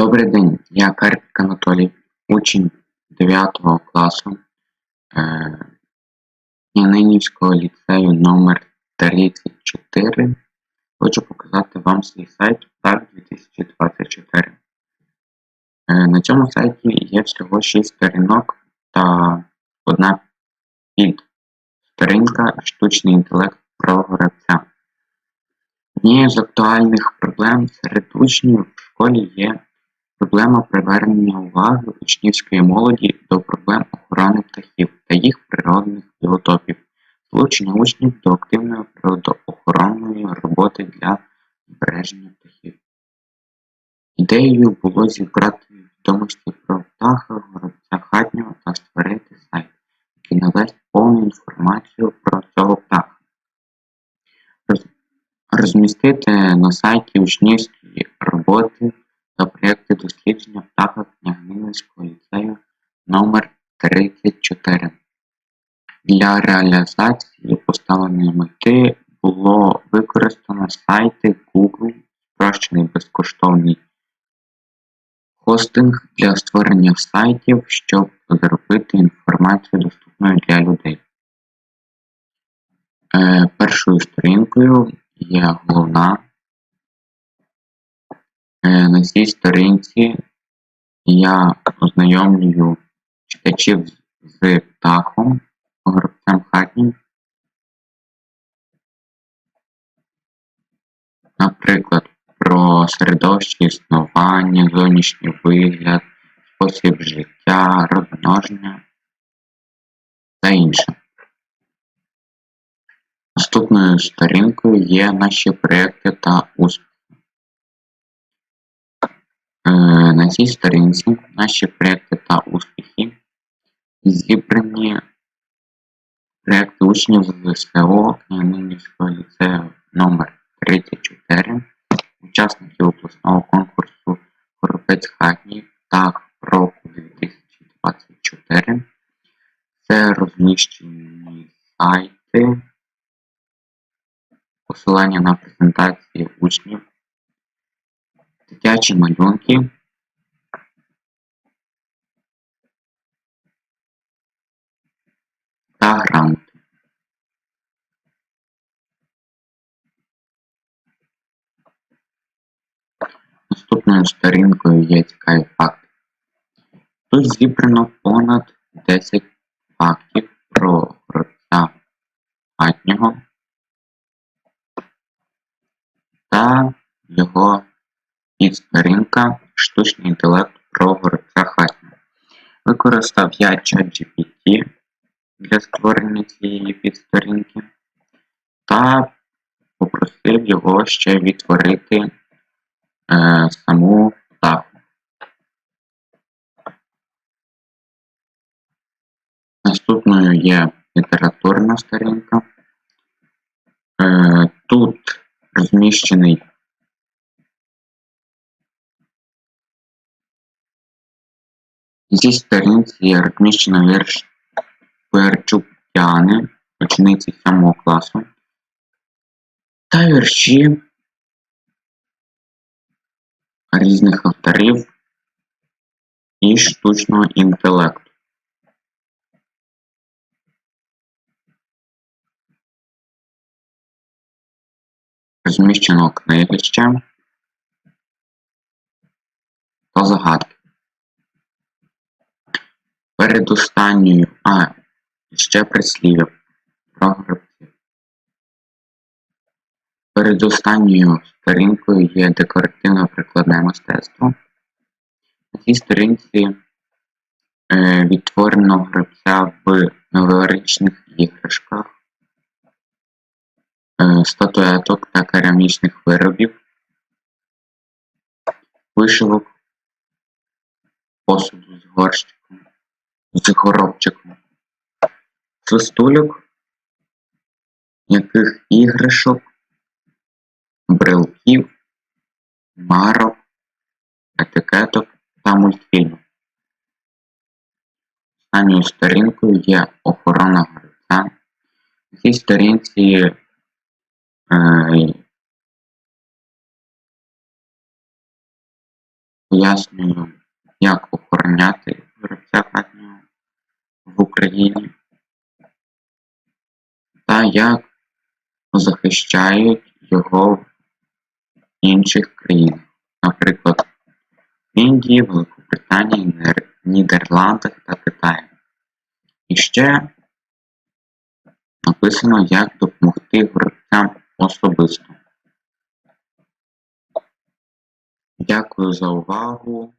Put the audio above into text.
Добрий день, я Карпік Анатолій, учень 9 класу е, ліцею номер 34 Хочу показати вам свій сайт ТАР 2024. Е, на цьому сайті є всього 6 сторінок та одна підсторінка штучний інтелект про гравця. Однією з актуальних проблем серед учнів в школі є Проблема привернення уваги учнівської молоді до проблем охорони птахів та їх природних біотопів, залучення учнів до активної природоохоронної роботи для збереження птахів. Ідеєю було зібрати відомості про птаха, горобця хатнього та створити сайт, який надасть повну інформацію про цього птаха. Розмістити на сайті учнівські роботи та проєкти дослідження птаха Княгининського ліцею номер 34 Для реалізації поставленої мети було використано сайти Google, спрощений безкоштовний хостинг для створення сайтів, щоб зробити інформацію доступною для людей. Е, першою сторінкою є головна на цій сторінці я ознайомлюю читачів з птахом, горобцем хатнім. Наприклад, про середовище існування, зовнішній вигляд, спосіб життя, розмноження та інше. Наступною сторінкою є наші проекти та успіхи. На цій сторінці наші проекти та успіхи зібрані проекти учнів з СФО Княгининівського ліцею номер 34 учасників обласного конкурсу Коропець хатній птах року 2024. Це розміщені сайти, посилання на презентації учнів. Дитячі малюнки та. Наступною сторінкою є цікаві факти. Тут зібрано понад 10 фактів про гравця хатнього та його Підсторінка штучний інтелект про горобця хатнього. Використав я ChatGPT для створення цієї підсторінки та попросив його ще відтворити е, саму птаху. Наступною є літературна сторінка. Е, Тут розміщений цій сторінці розміщено вірш Перчук Яни, учениці 7 класу, та вірші різних авторів і штучного інтелекту. Розміщено книгище та загадки. Передостанньою, а, ще прислів'я про грибців. Передостанньою сторінкою є декоративно-прикладне мистецтво. На цій сторінці е, відтворено грибця в новорічних іграшках, е, статуеток та керамічних виробів, вишивок, посуду з горщиком з коробчиком, свистульок, м'яких іграшок, брелків, марок, етикеток та мультфільмів. Останньою сторінкою є охорона гравця. На цій сторінці е, пояснюю, як охороняти хатнього в Україні та як захищають його в інших країнах, наприклад, в Індії, Великобританії, Нідерландах та Китаї. І ще написано, як допомогти горобцям особисто. Дякую за увагу.